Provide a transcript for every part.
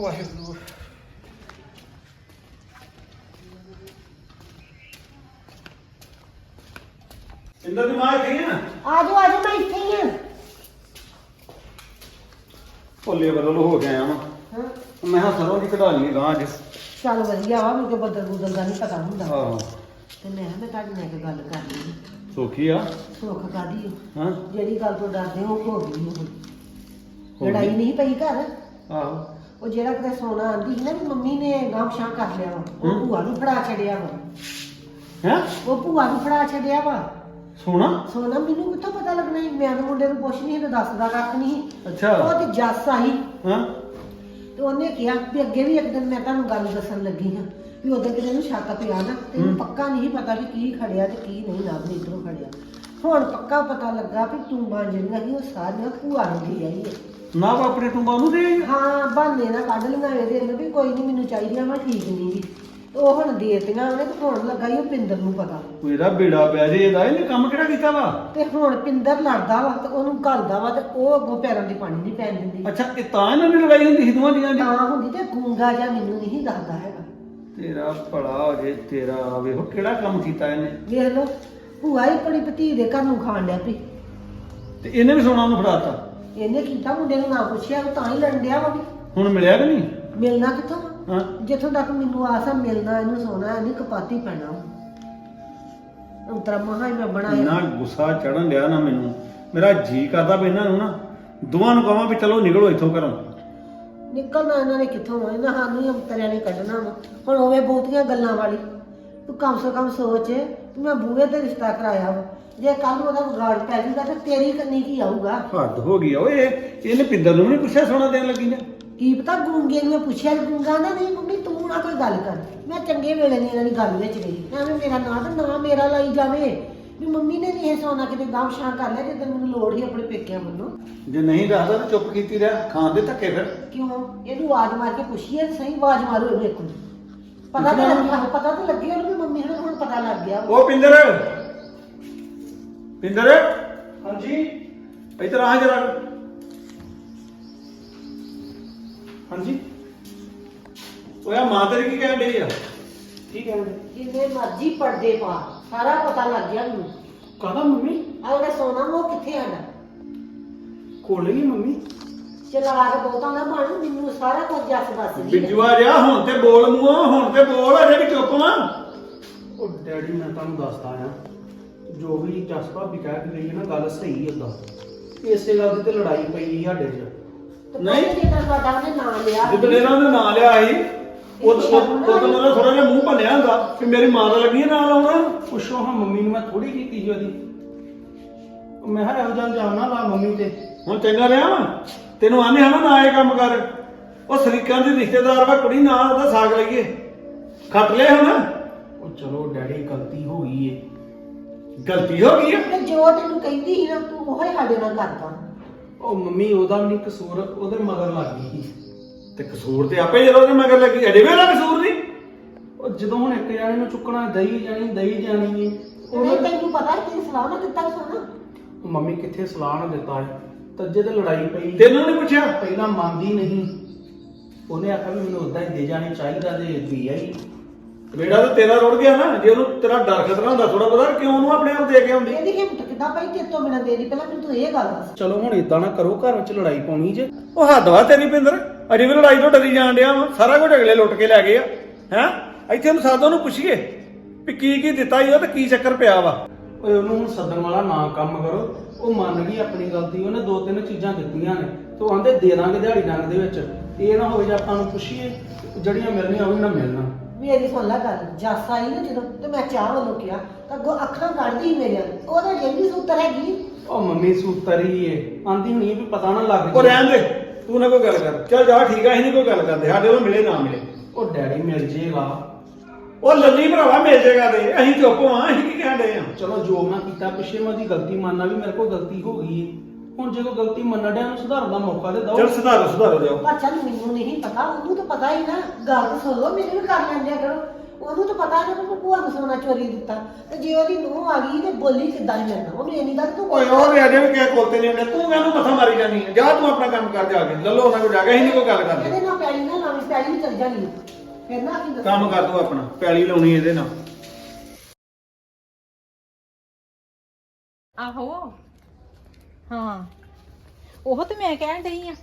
ਵਾਹਿਗੁਰੂ ਇੰਦਰ ਦੀ ਮਾਂ ਕੀ ਆ ਆਜੋ ਆਜੋ ਮੈਂ ਇੱਥੇ ਹੀ ਹਾਂ। ਭੋਲੇ ਬਦਲ ਹੋ ਗਿਆ ਆ ਹਾਂ। ਮੈਂ ਹਾਂ ਸਰੋਂ ਦੀ ਕਢਾਣੀ ਗਾਂ ਅੱਜ ਚੱਲ ਵਧੀਆ ਵਾ ਮੈਨੂੰ ਬਦਲ ਬੁਦਲ ਦਾ ਨਹੀਂ ਪਤਾ ਹੁੰਦਾ। ਆਹੋ। ਤੇ ਮੈਂ ਕਿਹਾ ਮੈਂ ਤੁਹਾਡੇ ਨਾਲ ਇੱਕ ਗੱਲ ਕਰਨੀ ਸੀ। ਸੋਖੀ ਆ। ਸੁੱਖ ਕਾਦੀ ਹਾਂ। ਜਿਹੜੀ ਗੱਲ ਤੋਂ ਡਰਦੇ ਹੋ ਹੋ ਗਈ ਉਹ ਹੋ ਲੜਾਈ? ਨਹੀਂ ਪਈ ਘਰ? ਆਹੋ। ਉਹ ਜਿਹੜਾ ਕਿਤੇ ਸੋਨਾ ਆਂਦੀ ਸੀ ਨਾ ਵੀ ਮੰਮੀ ਨੇ ਗਾਮਸ਼ਾਂ ਕਰ ਲਿਆ ਵਾ ਉਹ। ਭੂਆ ਨੂੰ ਫੜਾ ਛੱਡਿਆ ਵਾ। ਹੈ? ਉਹ ਭੂਆ ਨੂੰ ਫੜਾ ਛੱਡਿਆ ਵਾ। ਸੋਨਾ? ਸੋਨਾ ਮੈਨੂੰ ਕਿੱਥੋਂ ਪਤਾ ਲੱਗਣਾ ਸੀ? ਮੈਂ ਤਾਂ ਮੁੰਡੇ ਨੂੰ ਪੁੱਛ ਨਹੀਂ ਸੀ ਦੱਸਦਾ ਕੱਖ ਨਹੀਂ ਸੀ। ਅੱਛਾ। ਉਹ ਤੇ ਜੱਸ ਆਈ। ਹਾਂ? ਤੇ ਉਹਨੇ ਕਿਹਾ ਵੀ ਅੱਗੇ ਵੀ ਇੱਕ ਦਿਨ ਮੈਂ ਤੁਹਾਨੂੰ ਗੱਲ ਦੱਸਣ ਲੱਗੀ ਹਾਂ ਵੀ ਉਦੋਂ ਕਿਤੇ ਨੂੰ ਸ਼ੱਕ ਪਿਆ ਨਾ। ਹਮ। ਪੱਕਾ ਨਹੀਂ ਪਤਾ ਵੀ ਕੀ ਖੜਿਆ ਤੇ ਕੀ ਨਹੀਂ ਲੱਭ ਨੇ ਇਧਰੋਂ ਖੜਿਆ। ਹੁਣ ਪੱਕਾ ਪਤਾ ਲੱਗਾ ਵੀ ਟੂੰਬਾਂ ਜਿਹੜੀਆਂ ਸੀ ਉਹ ਸਾਰੀਆਂ ਭੂਆ ਨੂੰ ਦੇ ਆਈ ਹੈ ਨਾ ਆਪਣੇ ਟੁੰਬਾਂ ਨੂੰ ਦੇ। ਆਈ ਆ? ਹਾਂ ਬਹਾਨੇ ਨਾਲ ਕੱਢ ਲਈਆਂ ਇਹਦੇ ਅੰਦਰ ਵੀ ਕੋਈ ਨਹੀਂ ਮੈਨੂੰ ਚਾਹੀਦੀਆਂ ਮੈਂ ਠੀਕ ਨਹੀਂ ਗੀ। ਉਹ ਹੁਣ ਦੇਤੀਆਂ ਉਹਨੇ ਤੇ ਹੁਣ ਲੱਗਾ ਹੀ ਉਹ ਪਿੰਦਰ ਨੂੰ ਪਤਾ। ਉਹ ਇਹਦਾ ਬੇੜਾ ਪੈ ਜੇ ਇਹਦਾ ਇਹਨੇ ਕੰਮ ਕਿਹੜਾ ਕੀਤਾ ਵਾ? ਤੇ ਹੁਣ ਪਿੰਦਰ ਲੜਦਾ ਵਾ ਤੇ ਉਹਨੂੰ ਘਲਦਾ ਵਾ ਤੇ ਉਹ ਅੱਗੋਂ ਪੈਰਾਂ ਦੀ ਪਾਣੀ ਨਹੀਂ ਪੈਣ ਦਿੰਦੀ। ਅੱਛਾ ਇਹ ਤਾਂ ਇਹਨਾਂ ਦੀ ਲੜਾਈ ਹੁੰਦੀ ਸੀ ਦੋਵਾਂ ਦੀਆਂ ਦੀ? ਤਾਂ ਹੁੰਦੀ ਤੇ ਗੂੰਗਾ ਜਾਂ ਮੈਨੂੰ ਨਹੀਂ ਦੱਸਦਾ ਹੈਗਾ। ਤੇਰਾ ਭਲਾ ਹੋ ਜੇ ਤੇਰਾ ਵੇਖੋ ਕਿਹੜਾ ਕੰਮ ਕੀਤਾ ਇਹਨੇ। ਵੇਖ ਲਓ ਭੂਆ ਹੀ ਆਪਣੀ ਭਤੀ ਦੇ ਘਰ ਨੂੰ ਖਾਣ ਡਿਆ ਪਈ ਤੇ ਇਹਨੇ ਵੀ ਸੋਨਾ ਨੂੰ ਫੜਾਤਾ ਇਹਨੇ ਕੀਤਾ ਮੁੰਡੇ ਨੂੰ ਨਾ ਪੁੱਛਿਆ ਉਹ ਤਾਂ ਹੀ ਲੜਨ ਡਿਆ ਵਾ ਵੀ। ਹੁਣ ਮਿਲਿਆ ਕਿ ਨਹੀਂ? ਮਿਲਣਾ ਕਿੱਥੋਂ? ਹਾਂ। ਜਿੱਥੋਂ ਤੱਕ ਮੈਨੂੰ ਆਸ ਆ ਮਿਲਣਾ ਇਹਨੂੰ ਸੋਨਾ ਇਹਨੇ ਕਪਾਤੀ ਪੈਣਾ। ਅੰਤਰਾ ਮਹਾ ਹੀ ਮੈਂ ਬਣਾਇਆ। ਇੰਨਾ ਗੁੱਸਾ ਚੜਨ ਲਿਆ ਨਾ ਮੈਨੂੰ। ਮੇਰਾ ਜੀ ਕਰਦਾ ਵੀ ਇਹਨਾਂ ਨੂੰ ਨਾ ਦੋਵਾਂ ਨੂੰ ਕਹਾਂ ਵੀ ਚਲੋ ਨਿਕਲੋ ਇੱਥੋਂ ਘਰੋਂ। ਨਿਕਲਣਾ ਇਹਨਾਂ ਨੇ ਕਿੱਥੋਂ ਆ? ਇਹਨਾਂ ਸਾਨੂੰ ਹੀ ਅੰਤਰਿਆਂ ਨੇ ਕੱਢਣਾ ਵਾ। ਹੁਣ ਹੋਵੇ ਬਹੁਤੀਆਂ ਗੱਲਾਂ ਵਾਲੀ। ਤੂੰ ਕਮ ਸੇ ਕਮ ਸੋਚ। ਮੈਂ ਬੂਹੇ ਤੇ ਰਿਸ਼ਤਾ ਕਰਾਇਆ ਵਾ। ਜੇ ਕੱਲ ਨੂੰ ਉਹਦਾ ਵਿਗਾੜ ਪੈ ਜਾਊਗਾ ਤੇ ਤੇਰੀ ਕੰਨੀ ਕੀ ਆਊਗਾ? ਹੱਦ ਹੋ ਗਈ ਆ ਓਏ ਇਹਨੇ ਪਿੰਦਰ ਨੂੰ ਨਹੀਂ ਪੁੱਛਿਆ ਸੋਨਾ ਦੇਣ ਲੱਗੀ ਨੇ ਕੀ ਪਤਾ ਗੂੰਗੇ ਨੂੰ ਮੈਂ ਪੁੱਛਿਆ ਗੂੰਗਾ ਨਾ ਨਹੀਂ ਮੰਮੀ ਤੂੰ ਨਾ ਕੋਈ ਗੱਲ ਕਰ। ਮੈਂ ਚੰਗੇ ਵੇਲੇ ਨਹੀਂ ਇਹਨਾਂ ਦੀ ਗੱਲ ਵਿੱਚ ਗਈ। ਐਵੇਂ ਮੇਰਾ ਨਾਂ ਤੇ ਨਾ ਮੇਰਾ ਲਈ ਜਾਵੇ। ਵੀ ਮੰਮੀ ਨੇ ਨਹੀਂ ਇਹ ਸੋਨਾ ਕਿਤੇ ਗਾਂਵ ਸ਼ਾਂ ਕਰ ਲਿਆ ਜਦੋਂ ਮੈਨੂੰ ਲੋੜ ਹੀ ਆਪਣੇ ਪੇਕਿਆਂ ਵੱਲੋਂ। ਜੇ ਨਹੀਂ ਦੱਸਦਾ ਤਾਂ ਚੁੱਪ ਕੀਤੀ ਰਹਿ ਖਾਣ ਦੇ ਧੱਕੇ ਫਿਰ। ਕਿਉਂ? ਇਹਨੂੰ ਆਵਾਜ਼ ਮਾਰ ਕੇ ਪੁੱਛੀਏ ਸਹੀ ਆਵਾਜ਼ ਮਾਰੋ ਇਹਨੂੰ ਇੱਕ ਪਤਾ ਤਾਂ ਲੱਗਿਆ ਪਤਾ ਤਾਂ ਲੱਗਿਆ ਉਹਨੂੰ ਵੀ ਮੰਮੀ ਨੂੰ ਹੁਣ ਪਤਾ ਲੱਗ ਗਿਆ। ਵਾ। ਓ ਪਿੰਦਰ। ਪਿੰਦਰ। ਹਾਂਜੀ। ਇੱਧਰ ਆ ਜਰਾ। ਹਾਂਜੀ। ਓਏ ਆਹ ਮਾਂ ਤੇਰੀ ਕੀ ਕਹਿਣ ਡਈ ਆ? ਕੀ ਕਹਿੰਦੇ ਜਿੰਨੇ ਮਰਜ਼ੀ ਪਰਦੇ ਪਾ ਸਾਰਾ ਪਤਾ ਲੱਗ ਗਿਆ ਮੈਨੂੰ। ਕਾਹਦਾ ਮੰਮੀ? ਆ ਉਹਦਾ ਸੋਨਾ ਉਹ ਕਿੱਥੇ ਆਣਾ ਕੋਲੇ ਹੀ ਮੰਮੀ। ਚਲਾ ਕੇ ਬਹੁਤਾ ਨਾ ਬਣ ਮੈਨੂੰ ਸਾਰਾ ਕੁਝ ਜੱਸ ਦੱਸ ਦੀ ਬਿੱਜੂਆ ਜਿਹਾ ਹੁਣ ਤੇ ਬੋਲ ਮੂੰਹੋਂ ਹੁਣ ਤੇ ਬੋਲ ਅਜੇ ਵੀ ਚੁੱਪ ਵਾਂ। ਉਹ ਡੈਡੀ ਮੈਂ ਤੁਹਾਨੂੰ ਦੱਸਦਾ ਆ ਜੋ ਵੀ ਜਸ ਭਾਬੀ ਕਹਿ ਕੇ ਗਈ ਹੈ ਨਾ ਗੱਲ ਸਹੀ ਹੈ ਦਾ ਇਸੇ ਗੱਲ ਦੀ ਤੇ ਲੜਾਈ ਪਈ ਸਾਡੇ 'ਚ। ਨਹੀਂ। ਨਹੀਂ। ਜੇ ਤੁਹਾਡਾ ਉਹਨੇ ਨਾਂ ਲਿਆ ਜਦੋਂ ਇਹਨਾਂ ਨੇ ਨਾਂ ਲਿਆ ਸੀ ਉਦੋਂ ਉਦੋਂ ਉਹਨਾਂ ਥੋੜਾ ਜਿਹਾ ਮੂੰਹ ਭੰਨਿਆ ਹੁੰਦਾ ਕਿ ਮੇਰੀ ਮਾਂ ਦਾ ਲੱਗੀ ਨਾਂ ਲਾਉਣਾ ਪੁੱਛੋ ਹਾਂ ਮੰਮੀ ਨੂੰ ਮੈਂ ਥੋੜੀ ਕੀਤੀ ਸੀ ਉਹਦੀ। ਉਹ ਮੈਂ ਕਿਹਾ ਇਹੋ ਜਿਹਾ ਇਲਜ਼ਾਮ ਨਾ ਲਾ ਮੰਮੀ ਤੇ। ਹੁਣ ਚੰਗਾ ਰਿਹਾ ਵਾ? ਤੈਨੂੰ ਆਨੇ ਹਨਾ ਨਾ ਇਹ ਕੰਮ ਕਰ। ਉਹ ਸਰੀਕਾਂ ਦੇ ਰਿਸ਼ਤੇਦਾਰ ਵਾ ਕੁੜੀ ਨਾ ਉਹਦਾ ਸਾਗ ਲਈਏ। ਖੱਟ ਲਿਆ ਹੁਣ? ਉਹ ਚਲੋ ਡੈਡੀ ਗਲਤੀ ਹੋ ਗਈ ਏ। ਗਲਤੀ ਹੋ ਗਈ ਆ? ਤੇ ਜੋ ਤੈਨੂੰ ਕਹਿੰਦੀ ਸੀ ਨਾ ਤੂੰ ਉਹ ਹੀ ਸਾਡੇ ਨਾਲ ਕਰਦਾ। ਉਹ ਮੰਮੀ ਉਹਦਾ ਵੀ ਨਹੀਂ ਕਸੂਰ ਉਹਦੇ ਮਗਰ ਲੱਗ ਗਈ ਸੀ। ਤੇ ਕਸੂਰ ਤੇ ਆਪੇ ਜਦੋਂ ਉਹਦੇ ਮਗਰ ਲੱਗੀ ਅਜੇ ਵੇਲਾ ਕਸੂਰ ਨਹੀਂ ਉਹ ਜਦੋਂ ਹੁਣ ਇੱਕ ਜਾਣੇ ਨੂੰ ਚੁੱਕਣਾ ਦਈ ਜਾਣੀ ਦਈ ਜਾਣੀ ਏ। ਨਹੀਂ ਉਹ ਤੈਨੂੰ ਪਤਾ ਤੇਰੀ ਸਲਾਹ ਨਾ ਦਿੱਤਾ ਸੋਨਾ ਮੰਮੀ ਕਿੱਥੇ ਸਲਾਹ ਨਾ ਦਿੱਤਾ ਹੈ ਤੱਜੇ ਤੇ ਲੜਾਈ ਪਈ। ਤੈਨੂੰ ਨਹੀਂ ਪੁੱਛਿਆ? ਪਹਿਲਾਂ ਮੰਨਦੀ ਨਹੀਂ। ਉਹਨੇ ਆਖਿਆ ਵੀ ਮੈਨੂੰ ਉਦਾਂ ਹੀ ਦੇ ਜਾਣੀ ਚਾਹੀਦਾ ਤੇ ਦੇ ਆਈ। ਬੇੜਾ ਤਾਂ ਤੇਰਾ ਰੁੜ ਗਿਆ ਨਾ ਜੇ ਉਹਨੂੰ ਤੇਰਾ ਡਰ ਖਤਰਾ ਹੁੰਦਾ ਥੋੜਾ ਬਹੁਤਾ ਕਿਉਂ ਉਹਨੂੰ ਆਪਣੇ ਆਪ ਦੇ ਕੇ ਆਉਂਦੀ? ਇਹਦੀ ਹਿੰਮਤ ਕਿੱਦਾਂ ਪਈ ਤੇਰੇ ਤੋਂ ਬਿਨਾਂ ਦੇਦੀ ਪਹਿਲਾਂ ਮੈਨੂੰ ਤੂੰ ਇਹ ਗੱਲ ਦੱਸ। ਚਲੋ ਹੁਣ ਇਦਾਂ ਨਾ ਕਰੋ ਘਰ ਵਿੱਚ ਲੜਾਈ ਪਾਉਣੀ ਜੇ। ਉਹ ਹੱਦ ਵਾ ਤੇਰੀ ਪਿੰਦਰ ਅਜੇ ਵੀ ਲੜਾਈ ਤੋਂ ਡਰੀ ਜਾਣ ਡਿਆ ਵਾ ਸਾਰਾ ਕੁਝ ਅਗਲੇ ਲੁੱਟ ਕੇ ਲੈ ਗਏ ਆ ਹੈ? ਇੱਥੇ ਉਹਨੂੰ ਸਾਦਾ ਨੂੰ ਪੁੱਛੀਏ ਵੀ ਕੀ ਕੀ ਦਿੱਤਾ ਈ ਉਹ ਤੇ ਕੀ ਚੱਕਰ ਪਿਆ ਵਾ। ਓਏ ਉਹਨੂੰ ਹੁਣ ਸੱਦਣ ਵਾਲਾ ਨਾ ਕੰਮ ਕਰੋ। ਉਹ ਮੰਨ ਗਈ ਆਪਣੀ ਗਲਤੀ ਉਹਨੇ ਦੋ ਤਿੰਨ ਚੀਜ਼ਾਂ ਦਿੱਤੀਆਂ ਨੇ ਤੇ ਉਹ ਆਂਦੇ ਦੇ ਦਾਂਗੇ ਦਿਹਾੜੀ ਡੰਗ ਦੇ ਵਿੱਚ। ਇਹ ਨਾ ਹੋਵੇ ਜੇ ਆਪਾਂ ਨੂੰ ਪੁੱਛੀਏ ਜਿਹੜੀਆਂ ਮਿਲਣੀਆਂ ਉਹ ਵੀ ਨਾ ਮਿਲਣਾ। ਮੇਰੀ ਸੁਣ ਲੈ ਗੱਲ ਜੱਸ ਆਈ ਨਾ ਜਦੋਂ ਤੇ ਮੈਂ ਚਾਹ ਵੱਲੋਂ ਕਿਹਾ ਤਾਂ ਅੱਗੋਂ ਅੱਖਾਂ ਕੱਢਦੀ ਮੇਰੇ ਉਹਦਾ ਜਿਹੜੀ ਸੂਤਰ ਹੈਗੀ। ਉਹ ਮੰਮੀ ਸੂਤਰੀ ਏ ਆਂਦੀ ਹੁਣੀ ਵੀ ਪਤਾ ਨਾ ਲੱਗ ਉਹ ਜੇ। ਰਹਿਣ ਦੇ ਤੂੰ ਨਾ ਕੋਈ ਗੱਲ ਕਰ। ਚੱਲ ਜਾ ਠੀਕ ਆ ਅਸੀਂ ਨਹੀਂ ਕੋਈ ਗੱਲ ਕਰਦੇ ਸਾਡੇ ਉਹ ਮਿਲੇ ਨਾ ਮਿਲੇ। ਉਹ ਡੈਡੀ ਮਿਲ ਜੇਗਾ। ਉਹ ਲੱਲੀ ਭਰਾਵਾ ਮਿਲ ਜੇਗਾ ਤੇ। ਅਸੀਂ ਚੁੱਪ ਆ ਅਸੀਂ ਕੀ ਡਏ ਆ? ਚਲੋ ਜੋ ਮੈਂ ਕੀਤਾ ਪਿੱਛੇ ਮੈਂ ਉਹਦੀ ਗਲਤੀ ਮੰਨਣਾ ਵੀ ਮੇਰੇ ਕੋਲ ਗਲਤੀ ਹੋ ਗਈ ਹੁਣ ਜੇ ਕੋਈ ਗਲਤੀ ਮੰਨਣ ਡਿਆ ਉਹਨੂੰ ਸੁਧਾਰਨ ਦਾ ਮੌਕਾ ਦੇ ਦਿਓ। ਚੱਲ ਸੁਧਾਰੋ ਸੁਧਾਰੋ ਜਾਓ ਪਰ ਚੱਲ ਮੈਨੂੰ ਨਹੀਂ ਪਤਾ ਉਹਨੂੰ ਤਾਂ ਪਤਾ ਹੀ ਨਾ। ਗੱਲ ਤਾਂ ਸੁਣ ਲਓ ਮੈਨੂੰ ਵੀ ਕਰ ਲੈਂਦਿਆ ਕਰੋ। ਉਹਨੂੰ ਤਾਂ ਪਤਾ ਨਾ ਕਿ ਭੂਆ ਨੂੰ ਸੋਨਾ ਚੋਰੀ ਦਿੱਤਾ। ਤੇ ਜੇ ਉਹਦੀ ਨੂੰਹ ਆ ਗਈ ਤੇ ਬੋਲੀ ਕਿੱਦਾਂ ਹੀ ਮਿਲਣਾ ਉਹਨੂੰ ਇੰਨੀ ਗੱਲ ਤੂੰ ਓਏ ਉਹ ਤੇ ਅਜੇ ਵੀ ਕਿਸੇ ਕੋਲ ਤੇ ਨਹੀਂ ਹੁੰਦੇ। ਤੂੰ ਮੈਨੂੰ ਮੱਥਾ ਮਾਰੀ ਜਾਨੀ ਹੈ ਜਾ ਤੂੰ ਆਪਣਾ ਕੰਮ ਕਰ ਜਾ ਕੇ। ਲੱਲੋ ਉਹਨਾਂ ਕੋਲ ਜਾ ਕੇ ਅਸੀਂ ਨਹੀਂ ਕੋਈ ਗੱਲ ਕਰਦੇ। ਇਹਦੇ ਨਾਲ ਪੈਲੀ ਨਾ ਨਵੀਂ ਪੈਲੀ ਵੀ ਚੱਲ ਜਾਣੀ ਆ। ਫਿਰ ਨਾ ਕੀ ਦੱਸਾਂ। ਕੰਮ ਕਰ ਤੂੰ ਆਪਣਾ ਪੈਲੀ ਲਾਉਣੀ ਇਹਦੇ ਨਾਲ। ਆਹੋ। ਹਾਂ। ਉਹ ਤੇ ਮੈਂ ਕਹਿਣ ਡਈ ਆ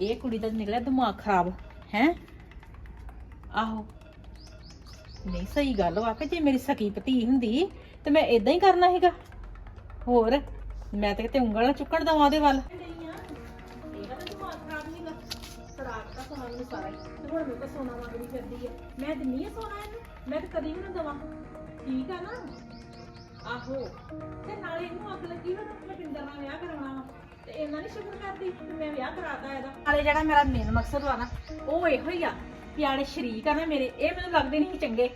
ਇਹ ਕੁੜੀ ਦਾ ਨਿਕਲਿਆ ਦਿਮਾਗ ਖਰਾਬ ਹੈ? ਆਹੋ। ਨਹੀਂ ਸਹੀ ਗੱਲ ਵਾ ਕਿ ਜੇ ਮੇਰੀ ਸਕੀ ਭਤੀ ਹੁੰਦੀ ਤੇ ਮੈਂ ਇਦਾਂ ਹੀ ਕਰਨਾ ਸੀਗਾ। ਹੋਰ ਮੈਂ ਤੇ ਕਿਤੇ ਉਂਗਲਾਂ ਚੁੱਕਣ ਦਵਾਂ ਉਹਦੇ ਵੱਲ। ਮੈਂ ਦਿੰਨੀ ਆ ਸੋਨਾ ਇਹਨੂੰ? ਮੈਂ ਤੇ ਕਦੀ ਵੀ ਨਾ ਦਵਾਂ। ਠੀਕ ਆ ਨਾ? ਆਹੋ। ਤੇ ਨਾਲੇ ਇਹਨੂੰ ਅੱਗ ਲੱਗੀ ਹੋਈ ਮੈਂ ਪਿੰਦਰ ਨਾਲ ਵਿਆਹ ਕਰਾਉਣਾ ਵਾ। ਤੇ ਇਹਨਾਂ ਨਹੀਂ ਸ਼ੁਕਰ ਕਰਦੀ ਕਿ ਮੈਂ ਵਿਆਹ ਕਰਾਤਾ ਇਹਦਾ। ਨਾਲੇ ਜਿਹੜਾ ਮੇਰਾ ਮੇਨ ਮਕਸਦ ਵਾ ਨਾ, ਉਹ ਇਹੋ ਹੀ ਆ। ਕਿ ਆਲੇ ਸ਼ਰੀਕ ਆ ਨਾ ਮੇਰੇ, ਇਹ ਮੈਨੂੰ ਲੱਗਦੇ ਨਹੀਂ ਚੰਗੇ।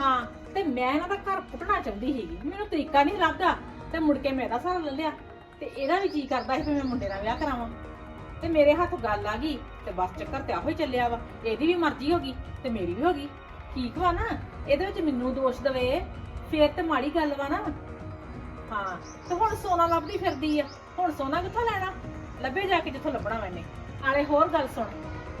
ਹਾਂ, ਤੇ ਮੈਂ ਇਹਨਾਂ ਦਾ ਘਰ ਪੁੱਟਣਾ ਚਾਹੁੰਦੀ ਸੀਗੀ। ਮੈਨੂੰ ਤਰੀਕਾ ਨਹੀਂ ਲੱਭਦਾ। ਤੇ ਮੁੜ ਕੇ ਮੈਂ ਇਹਦਾ ਸਹਾਰਾ ਲੈ ਲਿਆ। ਤੇ ਇਹਦਾ ਵੀ ਕੀ ਕਰਦਾ ਸੀ ਕਿ ਮੈਂ ਮੁੰਡੇ ਨਾਲ ਵਿਆਹ ਕਰਾਵਾਂ। ਤੇ ਮੇਰੇ ਹੱਥ ਗੱਲ ਆ ਗਈ ਤੇ ਬਸ ਚੱਕਰ ਤੇ ਆਹੋ ਹੀ ਚੱਲਿਆ ਵਾ। ਇਹਦੀ ਵੀ ਮਰਜ਼ੀ ਹੋ ਗਈ ਤੇ ਮੇਰੀ ਵੀ ਹੋ ਗਈ। ਠੀਕ ਵਾ ਨਾ? ਇਹਦੇ ਵਿੱਚ ਮੈਨੂੰ ਦੋਸ਼ ਦਵੇ। ਫੇਰ ਤੇ ਮਾੜੀ ਗੱਲ ਵਾ ਨਾ। ਹਾਂ, ਤੇ ਹੁਣ ਸੋਨਾ ਲੱਭਦੀ ਫਿਰਦੀ ਆ। ਹੁਣ ਸੋਨਾ ਕਿੱਥੋਂ ਲੈਣਾ? ਲੱਭੇ ਜਾ ਕੇ ਜਿੱਥੋਂ ਲੱਭਣਾ ਮੈਨੇ ਆਲੇ ਹੋਰ ਗੱਲ ਸੁਣ।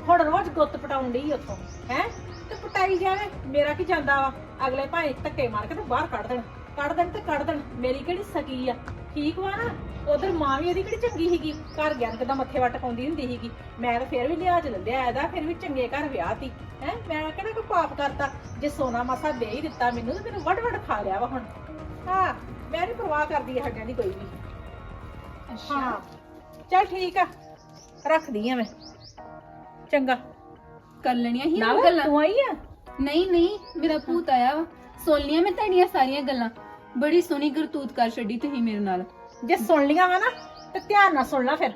ਹੁਣ ਰੋਜ਼ ਗੁੱਤ ਪਟਾਉਣ ਡਈ ਉੱਥੋਂ, ਹੈ? ਤੇ ਪਟਾਈ ਜਾਵੇ ਮੇਰਾ ਕੀ ਜਾਂਦਾ ਵਾ? ਅਗਲੇ ਭਾਵੇਂ ਧੱਕੇ ਮਾਰ ਕੇ ਤੇ ਬਾਹਰ ਕੱਢ ਦੇਣ। ਕੱਢ ਦੇਣ ਤੇ ਕੱਢ ਦੇਣ। ਮੇਰੀ ਕਿਹੜੀ ਸਕੀ ਆ? ਠੀਕ ਵਾ ਨਾ ਉਧਰ ਮਾਂ ਵੀ ਇਹਦੀ ਕਿਹੜੀ ਚੰਗੀ ਸੀਗੀ ਘਰ ਗਿਆ ਕਿਦਾਂ ਮੱਥੇ ਵੱਟ ਪਾਉਂਦੀ ਹੁੰਦੀ ਸੀਗੀ। ਮੈਂ ਤਾਂ ਫਿਰ ਵੀ ਲਿਹਾਜ਼ ਲੱਲਿਆ ਇਹਦਾ ਫਿਰ ਵੀ ਚੰਗੇ ਘਰ ਵਿਆਹ ਤੀ। ਹੈ ਮੈਂ ਕਿਹੜਾ ਕੋਈ ਪਾਪ ਕਰਤਾ ਜੇ ਸੋਨਾ ਮਾਸਾ ਦੇ ਹੀ ਦਿੱਤਾ ਮੈਨੂੰ ਤੇ ਮੈਨੂੰ ਵੱਡ ਵੱਡ ਖਾ ਲਿਆ ਵਾ ਹੁਣ। ਹਾਂ ਮੈਂ ਨਹੀਂ ਪਰਵਾਹ ਕਰਦੀ ਇਹ ਹੱਡਾਂ ਦੀ ਕੋਈ ਵੀ। ਹਾਂ ਚਲ ਠੀਕ ਆ ਰੱਖਦੀ ਆ ਮੈਂ। ਚੰਗਾ। ਕਰ ਲੈਣੀਆਂ ਹੀ ਨਾ ਗੱਲਾਂ? ਤੂੰ ਆਈ ਆ? ਨਹੀਂ ਨਹੀਂ ਮੇਰਾ ਭੂਤ ਆਇਆ ਵਾ। ਸੁਣ ਲਿਆ ਮੈਂ ਤੁਹਾਡੀਆਂ ਸਾਰੀਆਂ ਗੱਲਾਂ। ਬੜੀ ਸੋਹਣੀ ਕਰਤੂਤ ਕਰ ਛੱਡੀ ਤੁਸੀਂ ਮੇਰੇ ਨਾਲ। ਜੇ ਸੁਣ ਲੀਆਂ ਵਾ ਨਾ ਤੇ ਧਿਆਨ ਨਾਲ ਸੁਣ ਲੈ ਫਿਰ।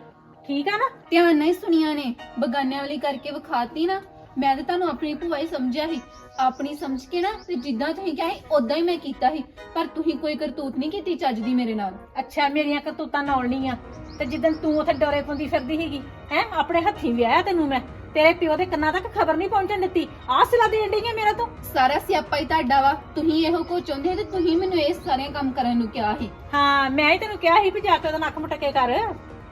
ਠੀਕ ਆ ਨਾ? ਧਿਆਨ ਨਾਲ ਹੀ ਸੁਣੀਆਂ ਨੇ। ਬਗਾਨਿਆਂ ਵਾਲੀ ਕਰਕੇ ਵਿਖਾਤੀ ਨਾ ਮੈਂ ਤਾਂ ਤੁਹਾਨੂੰ ਆਪਣੀ ਭੂਆ ਹੀ ਸਮਝਿਆ ਸੀ। ਆਪਣੀ ਸਮਝ ਕੇ ਨਾ ਤੇ ਜਿੱਦਾਂ ਤੁਸੀਂ ਕਿਹਾ ਸੀ ਉਦਾਂ ਹੀ ਮੈਂ ਕੀਤਾ ਸੀ। ਪਰ ਤੁਸੀਂ ਕੋਈ ਕਰਤੂਤ ਨਹੀਂ ਕੀਤੀ ਚੱਜ ਦੀ ਮੇਰੇ ਨਾਲ। ਅੱਛਾ ਮੇਰੀਆਂ ਕਰਤੂਤਾਂ ਨੌਲਣੀਆਂ ਤੇ ਜਿੱਦਣ ਤੂੰ ਉੱਥੇ ਡੋਰੇ ਪੁੰਦੀ ਫਿਰਦੀ ਸੀਗੀ ਹੈ ਆਪਣੇ ਹੱਥੀਂ ਵਿਆਹਿਆ ਤੈਨੂੰ ਮੈਂ? ਤੇਰੇ ਪਿਓ ਦੇ ਕੰਨਾਂ ਤੱਕ ਖਬਰ ਨਹੀਂ ਪਹੁੰਚਣ ਦਿੱਤੀ। ਆਹ ਸਿਲਾ ਦੇਣ ਡਈ ਆ ਮੇਰਾ ਤੂੰ? ਸਾਰਾ ਸਿਆਪਾ ਹੀ ਤੁਹਾਡਾ ਵਾ। ਤੁਸੀਂ ਇਹੋ ਕੋ ਚਾਹੁੰਦੇ ਹੋ ਤੇ ਤੁਸੀਂ ਮੈਨੂੰ ਇਹ ਸਾਰੇ ਕੰਮ ਕਰਨ ਨੂੰ ਕਿਹਾ ਸੀ। ਹਾਂ ਮੈਂ ਹੀ ਤੈਨੂੰ ਕਿਹਾ ਸੀ ਵੀ ਜਾ ਕੇ ਉਹਦਾ ਨੱਕ ਮਟਕੇ ਕਰ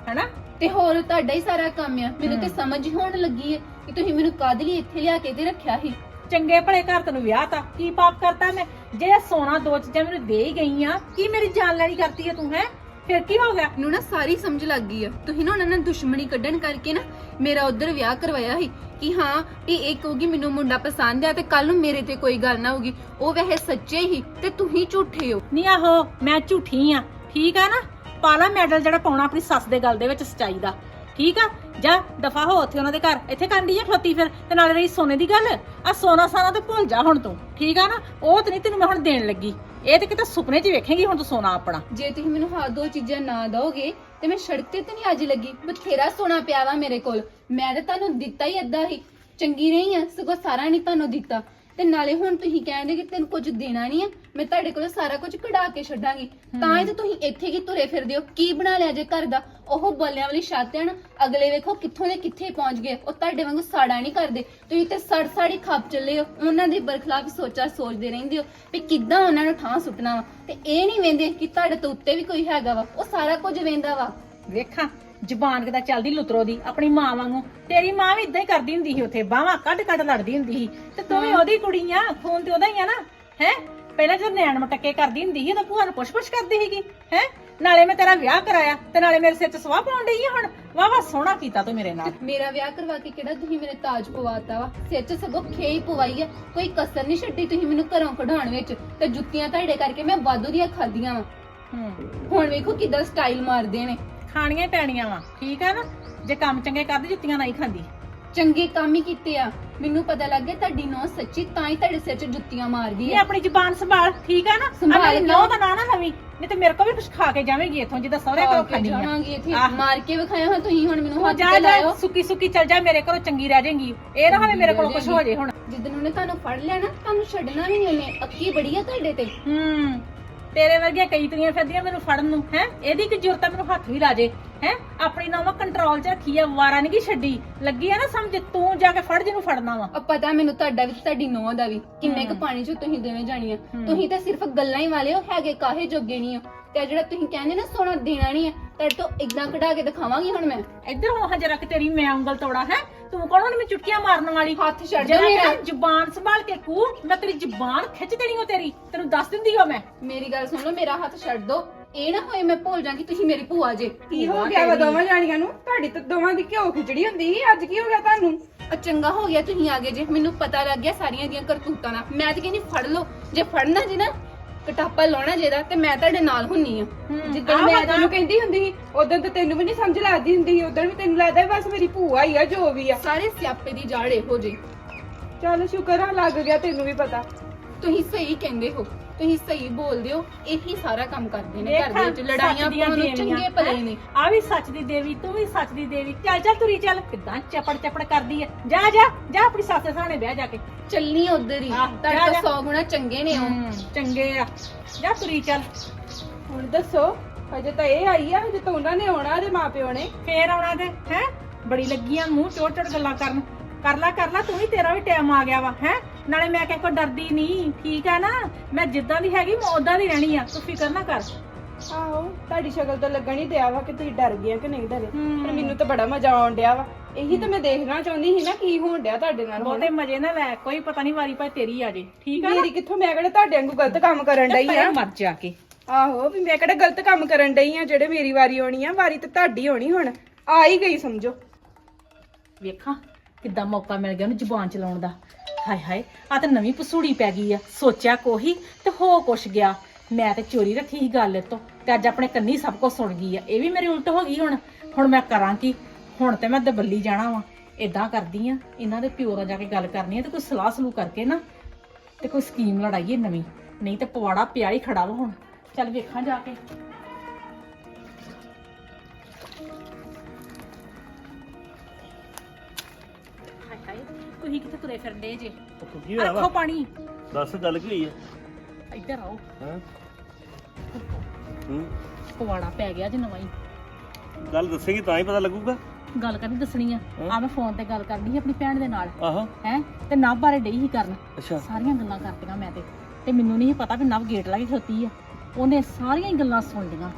ਹੈਨਾ? ਤੇ ਹੋਰ ਤੁਹਾਡਾ ਹੀ ਸਾਰਾ ਕੰਮ ਆ। ਮੈਨੂੰ ਤੇ ਸਮਝ ਹੀ ਹੋਣ ਲੱਗੀ ਹੈ ਕਿ ਤੁਸੀਂ ਮੈਨੂੰ ਕਾਹਦੇ ਲਈ ਇੱਥੇ ਲਿਆ ਕੇ ਤੇ ਰੱਖਿਆ ਸੀ। ਚੰਗੇ ਭਲੇ ਘਰ ਤੈਨੂੰ ਵਿਆਹ ਤਾ। ਕੀ ਪਾਪ ਕਰਤਾ ਮੈਂ? ਜੇ ਸੋਨਾ ਦੋ ਚੀਜ਼ਾਂ ਮੈਨੂੰ ਦੇ ਹੀ ਗਈ ਆ ਕੀ ਮੇਰੀ ਜਾਨ ਲੈਣੀ ਕਰਤੀ ਹੈ ਤੂੰ ਹੈ? ਫਿਰ ਕੀ ਹੋ ਗਿਆ? ਨੂੰ ਨਾ ਸਾਰੀ ਸਮਝ ਲੱਗ ਗਈ ਆ। ਤੁਸੀਂ ਨਾ ਉਹਨਾਂ ਨਾਲ ਦੁਸ਼ਮਣੀ ਕੱਢਣ ਕਰਕੇ ਨਾ ਮੇਰਾ ਉਧਰ ਵਿਆਹ ਕਰਵਾਇਆ ਸੀ ਕਿ ਹਾਂ ਇਹ ਇਹ ਕਹੂਗੀ ਮੈਨੂੰ ਮੁੰਡਾ ਪਸੰਦ ਆ ਤੇ ਕੱਲ ਨੂੰ ਮੇਰੇ ਤੇ ਕੋਈ ਗੱਲ ਨਾ ਹੋਗੀ ਉਹ ਵੈਸੇ ਸੱਚੇ ਹੀ ਤੇ ਤੁਸੀਂ ਝੂਠੇ ਹੋ। ਨਹੀਂ ਆਹੋ ਮੈਂ ਝੂਠੀ ਆ। ਠੀਕ ਆ ਨਾ? ਪਾਲਾ ਮੈਡਲ ਜਿਹੜਾ ਪਾਉਣਾ ਆਪਣੀ ਸੱਸ ਦੇ ਗਲ ਦੇ ਵਿੱਚ ਸਚਾਈ ਦਾ। ਠੀਕ ਆ? ਜਾ ਦਫਾ ਹੋ ਉੱਥੇ ਉਹਨਾਂ ਦੇ ਘਰ। ਇੱਥੇ ਕਰਨੀ ਆ ਖਲੋਤੀ ਫਿਰ ਤੇ ਨਾਲੇ ਰਹੀ ਸੋਨੇ ਦੀ ਗੱਲ। ਆ ਸੋਨਾ ਸਾਨਾ ਤੇ ਭੁੱਲ ਜਾ ਹੁਣ ਤੂੰ। ਠੀਕ ਆ ਨਾ? ਉਹ ਤੇ ਨਹੀਂ ਤੈਨੂੰ ਮੈਂ ਹੁਣ ਦੇਣ ਲੱਗੀ। ਇਹ ਤੇ ਕਿਤੇ ਸੁਪਨੇ 'ਚ ਵੇਖੇਂਗੀ ਹੁਣ ਤੂੰ ਸੋਨਾ ਆਪਣਾ। ਜੇ ਤੁਸੀਂ ਮੈਨੂੰ ਹਾਂ ਦੋ ਚੀਜ਼ਾਂ ਨਾ ਦੋਗੇ, ਤੇ ਮੈਂ ਸੜਕ ਤੇ ਤਾਂ ਨਹੀਂ ਅੱਜ ਲੱਗੀ। ਬਥੇਰਾ ਸੋਨਾ ਪਿਆ ਵਾ ਮੇਰੇ ਕੋਲ। ਮੈਂ ਤਾਂ ਤੁਹਾਨੂੰ ਦਿੱਤਾ ਹੀ ਅੱਧਾ ਹੀ। ਚੰਗੀ ਨਹੀਂ ਆ, ਸਗੋਂ ਸਾਰਾ ਨਹੀਂ ਤੁਹਾਨੂੰ ਦਿੱਤਾ। ਤੇ ਨਾਲੇ ਹੁਣ ਤੁਸੀਂ ਕਹਿੰਦੇ ਕਿ ਤੈਨੂੰ ਕੁਝ ਦੇਣਾ ਨਹੀਂ ਆ, ਮੈਂ ਤੁਹਾਡੇ ਕੋਲੋਂ ਸਾਰਾ ਕੁਝ ਕਢਾ ਕੇ ਛੱਡਾਂਗੀ। ਤਾਂ ਹੀ ਤਾਂ ਤੁਸੀਂ ਇੱਥੇ ਕੀ ਤੁਰੇ ਫਿਰਦੇ ਹੋ। ਕੀ ਬਣਾ ਲਿਆ ਜੇ ਘਰ ਦਾ? ਉਹ ਬੋਲਿਆਂ ਵਾਲੀ ਛੱਤ ਹੈ ਨਾ ਅਗਲੇ ਵੇਖੋ ਕਿੱਥੋਂ ਦੇ ਕਿੱਥੇ ਪਹੁੰਚ ਗਏ। ਉਹ ਤੁਹਾਡੇ ਵਾਂਗੂ ਸਾੜਾ ਨਹੀਂ ਕਰਦੇ। ਤੁਸੀਂ ਤੇ ਸੜ ਸਾੜੀ ਖਾਪ ਚੱਲੇ ਹੋ। ਉਹਨਾਂ ਦੇ ਬਰਖਲਾਫ ਸੋਚਾ ਸੋਚਦੇ ਰਹਿੰਦੇ ਹੋ ਵੀ ਕਿੱਦਾਂ ਉਹਨਾਂ ਨੂੰ ਠਾਂ ਸੁੱਟਣਾ ਵਾ। ਤੇ ਇਹ ਨਹੀਂ ਵੇਂਦੇ ਕਿ ਤੁਹਾਡੇ ਤੋਂ ਉੱਤੇ ਵੀ ਕੋਈ ਹੈਗਾ ਵਾ। ਉਹ ਸਾਰਾ ਕੁਝ ਵੇਂਦਾ ਵਾ। ਵੇਖਾਂ ਜ਼ਬਾਨ ਕਿਦਾ ਚੱਲਦੀ ਲੁਤਰੋ ਦੀ। ਆਪਣੀ ਮਾਂ ਵਾਂਗੂ। ਤੇਰੀ ਮਾਂ ਵੀ ਇਦਾਂ ਹੀ ਕਰਦੀ ਹੁੰਦੀ ਸੀ ਉੱਥੇ। ਬਾਹਾਂ ਕੱਢ ਕੱਢ ਲੜਦੀ ਹੁੰਦੀ ਸੀ। ਤੇ ਤੂੰ ਵੀ ਉਹਦੀ ਕੁੜੀ ਆ। ਖੂਨ ਤੇ ਉਹਦਾ ਹੀ ਆ ਨਾ। ਹੈ? ਪਹਿਲਾਂ ਜਦੋਂ ਨੈਣ ਮਟੱਕੇ ਕਰਦੀ ਹੁੰਦੀ ਸੀ ਤਾਂ ਭੂਆ ਨੂੰ ਪੁੱਛ-ਪੁੱਛ ਕਰਦੀ ਸੀਗੀ। ਹੈ? ਨਾਲੇ ਮੈਂ ਤੇਰਾ ਵਿਆਹ ਕਰਾਇਆ ਤੇ ਨਾਲੇ ਮੇਰੇ ਸਿਰ 'ਚ ਸਵਾਹ ਪਾਉਣ ਡਈ ਆ ਹੁਣ। ਵਾਹ ਵਾਹ ਸੋਹਣਾ ਕੀਤਾ ਤੂੰ ਮੇਰੇ ਨਾਲ। ਮੇਰਾ ਵਿਆਹ ਕਰਵਾ ਕੇ ਕਿਹੜਾ ਤੁਸੀਂ ਮੇਰੇ ਤਾਜ ਪਵਾਤਾ ਵਾ? ਸਿਰ 'ਚ ਸਗੋਂ ਖੇਈ ਪਵਾਈ ਆ। ਕੋਈ ਕਸਰ ਨਹੀਂ ਛੱਡੀ ਤੁਸੀਂ ਮੈਨੂੰ ਘਰੋਂ ਕਢਾਉਣ ਵਿੱਚ। ਤੇ ਜੁੱਤੀਆਂ ਤੁਹਾਡੇ ਕਰਕੇ ਮੈਂ ਵਾਧੂ ਦੀਆਂ ਖਾਧੀਆਂ ਵਾ। ਹੂੰ। ਹੁਣ ਵੇਖੋ ਕਿੱਦਾਂ ਸਟਾਈਲ ਮਾਰਦੇ ਨੇ। ਖਾਣੀਆਂ ਹੀ ਪੈਣੀਆਂ ਵਾ। ਠੀਕ ਆ ਨਾ? ਜੇ ਕੰਮ ਚੰਗੇ ਕਰਦੀ ਜੁੱਤੀਆਂ ਨਹੀਂ ਖਾਂਦੀ। ਚੰਗੇ ਕੰਮ ਹੀ ਕੀਤੇ ਆ। ਮੈਨੂੰ ਪਤਾ ਲੱਗ ਗਿਆ ਤੁਹਾਡੀ ਨੌ ਸੱਚੀ ਤਾਂ ਹੀ ਤੁਹਾਡੇ ਸਿਰ 'ਚ ਜੁੱਤੀਆਂ ਮਾਰਦੀ ਇਹ ਆ। ਆਪਣੀ ਜ਼ਬਾਨ ਸੰਭਾਲ ਠੀਕ ਆ ਨਾ? ਸੰਭਾਲ ਨੌ ਕਿਉਂ? ਦਾ ਨਾਂ ਨਾ ਨਵੀਂ ਨਹੀਂ ਤੇ ਮੇਰੇ ਕੋਲ ਵੀ ਕੁਝ ਖਾ ਕੇ ਜਾਵੇਂਗੀ ਇੱਥੋਂ ਜਿੱਦਾਂ ਸਹੁਰੇ ਘਰੋਂ ਖਾਣੀ ਆ। ਜਾਵਾਂਗੀ ਇੱਥੇ। ਆਹ। ਮਾਰ ਕੇ ਵਿਖਾਇਆ ਹਾਂ ਤੁਸੀਂ ਹੁਣ ਮੈਨੂੰ ਤੂੰ ਹੱਥ ਜਾ ਤੇ ਜਾ ਲਾਇਓ। ਸੁੱਕੀ ਸੁੱਕੀ ਚੱਲ ਜਾ ਮੇਰੇ ਘਰੋਂ ਚੰਗੀ ਰਹਿ ਜਾਏਗੀ। ਇਹ ਨਾ ਹੋਵੇ ਮੇਰੇ ਕੋਲ ਕੁਝ ਹੋ ਜੇ ਹੁਣ। ਜਿੱਦਨ ਉਹਨੇ ਤੁਹਾਨੂੰ ਫੜ ਲਿਆ ਨਾ ਤੁਹਾਨੂੰ ਛੱਡਣਾ ਵੀ ਨਹੀਂ ਉਹਨੇ। ਅੱਕੀ ਬੜੀ ਆ ਤੁਹਾਡੇ ਤੇ। ਹੂੰ। ਤੇਰੇ ਵਰਗੀਆਂ ਕਈ ਤੁਰੀਆਂ ਫਿਰਦੀਆਂ ਮੈਨੂੰ ਫੜਨ ਨੂੰ ਹੈ? ਇਹਦੀ ਕੀ ਜ਼ਰੂਰਤ ਆ ਮੈਨੂੰ ਹੱਥ ਵੀ ਲਾ ਜੇ ਹੈ? ਆਪਣੀ ਨਾਮ ਕੰਟਰੋਲ 'ਚ ਰੱਖੀ ਆ ਵਾਰਾ ਨਹੀਂ ਕੀ ਛੱਡੀ। ਲੱਗੀ ਆ ਨਾ ਸਮਝ ਤੂੰ ਜਾ ਕੇ ਫੜ ਜਿਹਨੂੰ ਫੜਨਾ ਵਾ। ਉਹ ਪਤਾ ਮੈਨੂੰ ਤੁਹਾਡਾ ਵੀ ਤੇ ਤੁਹਾਡੀ ਨੋਹ ਦਾ ਵੀ ਕਿੰਨੇ ਕੁ ਪਾਣੀ ਚ ਤੁਸੀਂ ਦੋਵੇਂ ਜਾਣੀਆਂ। ਤੁਸੀਂ ਤਾਂ ਸਿਰਫ ਗੱਲਾਂ ਹੀ ਵਾਲੇ ਹੋ ਹੈਗੇ ਕਾਹੇ ਜੋਗੇ ਨਹੀਂ ਹੋ। ਤੇ ਆਹ ਜਿਹੜਾ ਤੁਸੀਂ ਕਹਿੰਦੇ ਨਾ ਸੋਨਾ ਦੇਣਾ ਨਹੀਂ ਹੈ ਤੁਹਾਡੇ ਤੋਂ ਇਦਾਂ ਕਢਾ ਕੇ ਦਿਖਾਵਾਂਗੀ ਹੁਣ ਮੈਂ। ਇੱਧਰ ਹੋ ਹਾਂ ਜਰਾ ਕਿ ਤੇਰੀ ਮੈਂ ਉਂਗਲ ਤੋੜਾ ਹੈ? ਤੂੰ ਕੌਣ ਹੁਣ ਮੈਂ ਚੁਟਕੀਆਂ ਮਾਰਨ ਵਾਲੀ? ਹੱਥ ਛੱਡ ਜਰਾ ਮੇਰਾ। ਜ਼ੁਬਾਨ ਸੰਭਾਲ ਕੇ ਕੂ ਮੈਂ ਤੇਰੀ ਜ਼ੁਬਾਨ ਖਿੱਚ ਦੇਣੀ ਹੋ ਤੇਰੀ। ਤੈਨੂੰ ਦੱਸ ਦਿੰਦੀ ਹੋ ਮੈਂ। ਮੇਰੀ ਗੱਲ ਸੁਣ ਲਓ ਮੇਰਾ ਹੱਥ ਛੱਡ ਦੋ। ਇਹ ਨਾ ਹੋਏ ਮੈਂ ਭੁੱਲ ਜਾਂ ਕਿ ਤੁਸੀਂ ਮੇਰੀ ਭੂਆ ਜੇ। ਕੀ ਹੋ ਗਿਆ ਵਾ ਦੋਵਾਂ ਜਾਣੀਆਂ ਨੂੰ? ਤੁਹਾਡੀ ਤਾਂ ਦੋਵਾਂ ਦੀ ਘਿਓ ਖਿਚੜੀ ਹੁੰਦੀ ਸੀ ਅੱਜ ਕੀ ਹੋ ਗਿਆ ਤੁਹਾਨੂੰ? ਉਹ ਚੰਗਾ ਹੋ ਗਿਆ ਤੁਸੀਂ ਆ ਗਏ ਜੇ ਮੈਨੂੰ ਪਤਾ ਲੱਗ ਗਿਆ ਸਾਰੀਆਂ ਦੀਆਂ ਕਰਤੂਤਾਂ ਦਾ ਮੈਂ ਤਾਂ ਕਹਿੰਦੀ ਫੜ ਲਓ ਜੇ ਫੜਨਾ ਜੀ ਨਾ ਕਟਾਪਾ ਲਾਉਣਾ ਜਿਹਦਾ ਤੇ ਮੈਂ ਤੁਹਾਡੇ ਨਾਲ ਹੁੰਨੀ ਆ। ਜਿੱਦਣ ਮੈਂ ਤੈਨੂੰ ਕਹਿੰਦੀ ਹੁੰਦੀ ਸੀ ਉਦੋਂ ਤਾਂ ਤੈਨੂੰ ਵੀ ਨਹੀਂ ਸਮਝ ਲੱਗਦੀ ਹੁੰਦੀ ਸੀ ਉਦੋਂ ਵੀ ਤੈਨੂੰ ਲੱਗਦਾ ਬਸ ਮੇਰੀ ਭੂਆ ਹੀ ਆ ਜੋ ਵੀ ਆ। ਸਾਰੇ ਸਿਆਪੇ ਦੀ ਜੜ ਇਹੋ ਜੇ ਚੱਲ ਸ਼ੁਕਰ ਆ ਲੱਗ ਗਿਆ ਤੈਨੂੰ ਵੀ ਪਤਾ। ਤੁਸੀਂ ਸਹੀ ਕਹਿੰਦੇ ਹੋ। ਤੁਸੀਂ ਸਹੀ ਬੋਲਦੇ ਹੋ ਇਹੀ ਸਾਰਾ ਕੰਮ ਕਰਦੇ ਨੇ ਘਰ ਦੇ ਵਿੱਚ। ਲੜਾਈਆਂ ਪਾਉਣ ਨੂੰ ਚੰਗੇ ਭਲੇ ਨੇ। ਆ ਵੀ ਸੱਚ ਦੀ ਦੇਵੀ ਤੂੰ ਵੀ ਸੱਚ ਦੀ ਦੇਵੀ। ਚੱਲ ਚੱਲ ਤੁਰੀ ਚੱਲ। ਕਿਦਾਂ ਚਪੜ ਚਪੜ ਕਰਦੀ ਐ? ਜਾ ਜਾ ਜਾ ਆਪਣੀ ਸੱਸ ਦੇ ਸਾਹਮਣੇ ਬਹਿ ਜਾ ਕੇ। ਚੱਲਣੀ ਉਧਰ ਹੀ। ਤੁਹਾਡੇ ਜਾ, ਤੋਂ ਜਾ। 100 ਗੁਣਾ ਚੰਗੇ ਨੇ ਉਹ। ਚੰਗੇ ਆ। ਜਾ ਤੁਰੀ ਚੱਲ। ਹੁਣ ਦੱਸੋ ਹਜੇ ਤਾਂ ਇਹ ਆਈ ਆ ਹਜੇ ਤਾਂ ਉਹਨਾਂ ਨੇ ਆਉਣਾ ਇਹਦੇ ਮਾਪਿਓ ਨੇ। ਫੇਰ ਆਉਣਾ ਤੇ ਹੈ? ਬੜੀ ਲੱਗੀਆਂ ਮੂੰਹ ਚੋੜ ਚੋੜ ਗੱਲਾਂ ਕਰਨ। ਕਰ ਲਾ ਕਰ ਲਾ ਤੂੰ ਵੀ ਤੇਰਾ ਵੀ ਟਾਈਮ ਆ ਗਿਆ ਵਾ ਹੈ? ਨਾਲੇ ਮੈਂ ਕਿਸੇ ਕੋ ਡਰਦੀ ਨਹੀਂ ਠੀਕ ਆ ਨਾ? ਮੈਂ ਜਿੱਦਾਂ ਦੀ ਹੈਗੀ ਮੈਂ ਉਦਾਂ ਦੀ ਰਹਿਣੀ ਆ। ਤੂੰ ਫਿਕਰ ਨਾ ਕਰ। ਆਹੋ। ਤੁਹਾਡੀ ਸ਼ਕਲ ਤਾਂ ਲੱਗਣ ਹੀ ਦਿਆ ਵਾ ਕਿ ਤੁਸੀਂ ਡਰ ਗਏ ਕਿ ਨਹੀਂ ਡਰੇ। ਹਮ। ਪਰ ਮੈਨੂੰ ਤਾਂ ਬੜਾ ਮਜ਼ਾ ਆਉਣ ਡਿਆ ਵਾ। ਇਹੀ ਤਾਂ ਮੈਂ ਦੇਖਣਾ ਚਾਹੁੰਦੀ ਸੀ ਨਾ ਕੀ ਹੋਣ ਡਿਆ ਤੁਹਾਡੇ ਨਾਲ ਹੁਣ। ਬਹੁਤੇ ਮਜੇ ਨਾ ਲੈ। ਕੋਈ ਪਤਾ ਨਹੀਂ ਵਾਰੀ ਭਾਈ ਤੇਰੀ ਆ ਜੇ। ਠੀਕ ਆ ਨਾ? ਮੇਰੀ ਕਿੱਥੋਂ ਮੈਂ ਕਿਹੜਾ ਤੁਹਾਡੇ ਵਾਂਗੂ ਗਲਤ ਕੰਮ ਕਰਨ ਡਈ ਆ? ਮਰ ਜਾ ਕੇ। ਆਹੋ ਵੀ ਮੈਂ ਕਿਹੜਾ ਗਲਤ ਕੰਮ ਕਰਨ ਡਈ ਆ ਜਿਹੜੇ ਮੇਰੀ ਵਾਰੀ ਆਉਣੀ ਆ ਵਾਰੀ ਤਾਂ ਤੁਹਾਡੀ ਹੋਣੀ ਹੁਣ। ਆ ਹੀ ਗਈ ਸਮਝੋ। ਵੇਖਾਂ ਕਿੱਦਾਂ ਮੌਕਾ ਮਿਲ ਗਿਆ ਉਹਨੂੰ ਜ਼ੁਬਾਨ ਚਲਾਉਣ ਦਾ। ਹਾਏ ਹਾਏ ਆ ਤਾਂ ਨਵੀਂ ਪਸੂੜੀ ਪੈ ਗਈ ਆ। ਸੋਚਿਆ ਕੋਹੀ ਤੇ ਹੋ ਕੁਛ ਗਿਆ। ਮੈਂ ਤੇ ਚੋਰੀ ਰੱਖੀ ਸੀ ਗੱਲ ਤੋਂ ਤੇ ਅੱਜ ਆਪਣੇ ਕੰਨੀ ਸਭ ਕੁਝ ਸੁਣ ਗਈ ਆ। ਇਹ ਵੀ ਮੇਰੀ ਉਲਟ ਹੋ ਗਈ ਹੁਣ। ਹੁਣ ਮੈਂ ਕਰਾਂ ਕੀ? ਹੁਣ ਤੇ ਮੈਂ ਦਬੱਲੀ ਜਾਣਾ ਵਾ। ਇਦਾਂ ਕਰਦੀ ਆ, ਇਹਨਾਂ ਦੇ ਪਿਓ ਦਾ ਜਾ ਕੇ ਗੱਲ ਕਰਨੀ ਆ ਤੇ ਕੋਈ ਸਲਾਹ ਸਲੂ ਕਰਕੇ ਨਾ ਤੇ ਕੋਈ ਸਕੀਮ ਲੜਾਈਏ ਨਵੀਂ। ਨਹੀਂ ਤੇ ਪਵਾੜਾ ਪਿਆ ਹੀ ਖੜਾ ਵਾ ਹੁਣ। ਚੱਲ ਵੇਖਾਂ ਜਾ ਕੇ। ਕਿੱਥੇ ਤੁਰੇ ਫਿਰਦੇ ਜੇ? ਕੀ ਹੋਇਆ ਆਖੋ ਵਾ ਪਾਣੀ। ਦੱਸ ਗੱਲ ਕੀ ਹੋਈ ਹੈ ਇੱਧਰ ਆਓ। ਹਾਂ? ਹੂੰ। ਪਵਾੜਾ ਪੈ ਗਿਆ ਜੇ ਨਵਾਂ ਹੀ। ਗੱਲ ਦੱਸੇਗੀ ਤਾਂ ਹੀ ਪਤਾ ਲੱਗੂਗਾ। ਗੱਲ ਕਰਨੀ ਦੱਸਣੀ ਆ। ਆ ਮੈਂ ਫੋਨ ਤੇ ਗੱਲ ਕਰਨੀ ਸੀ ਆਪਣੀ ਭੈਣ ਦੇ ਨਾਲ। ਆਹੋ। ਹੈ? ਤੇ ਨਵ ਬਾਰੇ ਡਈ ਹੀ ਕਰਨ। ਅੱਛਾ। ਸਾਰੀਆਂ ਗੱਲਾਂ ਕਰਤੀਆਂ ਮੈਂ ਤੇ। ਤੇ ਮੈਨੂੰ ਨਹੀਂ ਸੀ ਪਤਾ ਵੀ ਨਵ ਗੇਟ ਲਾ ਕੇ ਖਲੋਤੀ ਆ। ਉਹਨੇ ਸਾਰੀਆਂ ਹੀ ਗੱਲਾਂ ਸੁਣ ਲਈਆਂ।